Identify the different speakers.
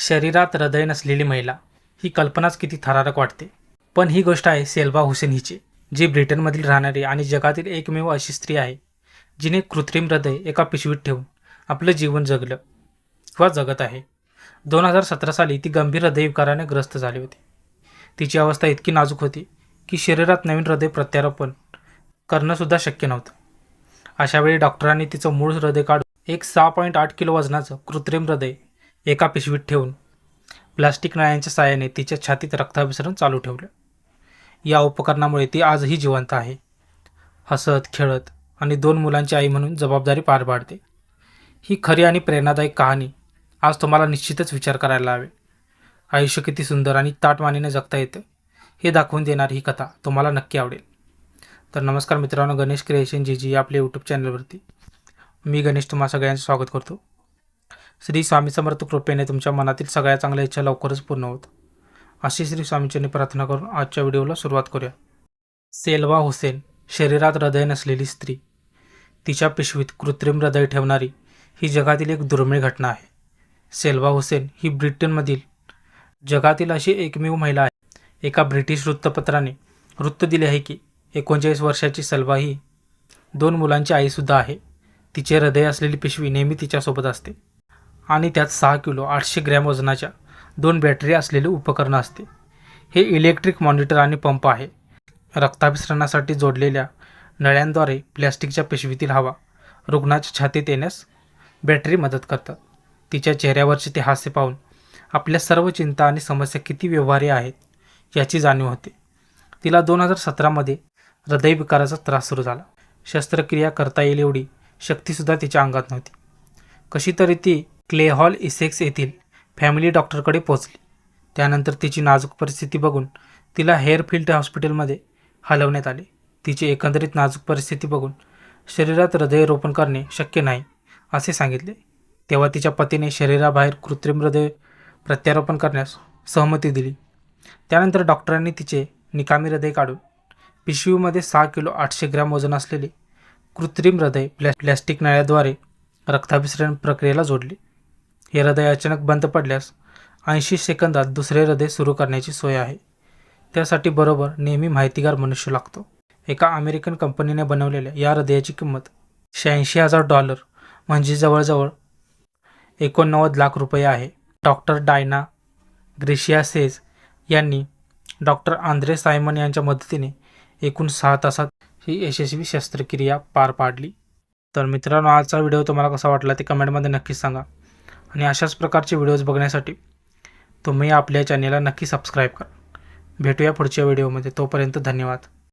Speaker 1: शरीरात हृदय नसलेली महिला ही कल्पनाच किती थरारक वाटते. पण ही गोष्ट आहे सेल्वा हुसेन हिची जी ब्रिटनमधील राहणारी आणि जगातील एकमेव अशी स्त्री आहे जिने कृत्रिम हृदय एका पिशवीत ठेवून आपलं जीवन जगलं किंवा जगत आहे. दोन हजार सतरा साली ती गंभीर हृदयविकाराने ग्रस्त झाली होती. तिची अवस्था इतकी नाजूक होती की शरीरात नवीन हृदय प्रत्यारोपण करणंसुद्धा शक्य नव्हतं. अशावेळी डॉक्टरांनी तिचं मूळ हृदय काढून एक सहा पॉईंट आठ किलो वजनाचं कृत्रिम हृदय एका पिशवीत ठेवून प्लास्टिक नळ्यांच्या साहाय्याने तिच्या छातीत रक्ताभिसरण चालू ठेवलं. या उपकरणामुळे ती आजही जिवंत आहे. हसत खेळत आणि दोन मुलांची आई म्हणून जबाबदारी पार पाडते. ही खरी आणि प्रेरणादायक कहाणी आज तुम्हाला निश्चितच विचार करायला हवे आयुष्य किती सुंदर आणि ताटमानीने जगता येतं हे दाखवून देणारी ही कथा तुम्हाला नक्की आवडेल. तर नमस्कार मित्रांनो गणेश क्रिएशन जी जी आपल्या यूट्यूब चॅनलवरती मी गणेश तुम्हा सगळ्यांचं स्वागत करतो. श्री स्वामी समर्थ कृपेने तुमच्या मनातील सगळ्या चांगल्या इच्छा लवकरच पूर्ण होत. अशी श्री स्वामीचरणी प्रार्थना करून आजच्या व्हिडिओला सुरुवात करूया. सेल्वा हुसेन शरीरात हृदय नसलेली स्त्री. तिच्या पिशवीत कृत्रिम हृदय ठेवणारी ही जगातील एक दुर्मिळ घटना आहे. सेल्वा हुसेन ही ब्रिटनमधील जगातील अशी एकमेव महिला आहे. एका ब्रिटिश वृत्तपत्राने वृत्त दिले आहे की एकोणचाळीस वर्षाची सलवा ही दोन मुलांची आईसुद्धा आहे. तिचे हृदय असलेली पिशवी नेहमी तिच्यासोबत असते. आणि त्यात सहा किलो आठशे ग्रॅम वजनाच्या दोन बॅटरी असलेले उपकरण असते. हे इलेक्ट्रिक मॉनिटर आणि पंप आहे. रक्ताभिसरणासाठी जोडलेल्या नळ्यांद्वारे प्लॅस्टिकच्या पिशवीतील हवा रुग्णाच्या छातीत येण्यास बॅटरी मदत करतात. तिच्या चेहऱ्यावरचे ते हास्य पाहून आपल्या सर्व चिंता आणि समस्या किती व्यवहार्य आहेत याची जाणीव होते. तिला दोन हजार सतरामध्ये हृदयविकाराचा त्रास सुरू झाला. शस्त्रक्रिया करता येईल एवढी शक्तीसुद्धा तिच्या अंगात नव्हती. कशी तरी ती क्ले हॉल इसेक्स येथील फॅमिली डॉक्टरकडे पोहोचली. त्यानंतर तिची नाजूक परिस्थिती बघून तिला हेअरफिल्ड हॉस्पिटलमध्ये हलवण्यात आले. तिची एकंदरीत नाजूक परिस्थिती बघून शरीरात हृदयरोपण करणे शक्य नाही असे सांगितले. तेव्हा तिच्या पतीने शरीराबाहेर कृत्रिम हृदय प्रत्यारोपण करण्यास सहमती दिली. त्यानंतर डॉक्टरांनी तिचे निकामी हृदय काढून पिशवीमध्ये सहा किलो आठशे ग्रॅम वजन असलेले कृत्रिम हृदय प्लॅ प्लॅस्टिक नळ्याद्वारे रक्ताभिसरण प्रक्रियेला जोडले. हे हृदय अचानक बंद पडल्यास ऐंशी सेकंदात दुसरे हृदय सुरू करण्याची सोय आहे. त्यासाठी बरोबर नेहमी माहितीगार मनुष्य लागतो. एका अमेरिकन कंपनीने बनवलेल्या या हृदयाची किंमत शहाऐंशी हजार डॉलर म्हणजे जवळजवळ एकोणनव्वद लाख रुपये आहे. डॉक्टर डायना ग्रेशिया सेज यांनी डॉक्टर आंद्रे सायमन यांच्या मदतीने एकूण सहा तासात ही यशस्वी शस्त्रक्रिया पार पाडली. तर मित्रांनो आजचा व्हिडिओ तुम्हाला कसा वाटला ते कमेंटमध्ये नक्कीच सांगा. आणि अशाच प्रकारचे व्हिडिओज बघण्यासाठी तुम्ही आपल्या चॅनेलला नक्की सबस्क्राईब करा. भेटूया पुढच्या व्हिडिओमध्ये तोपर्यंत धन्यवाद.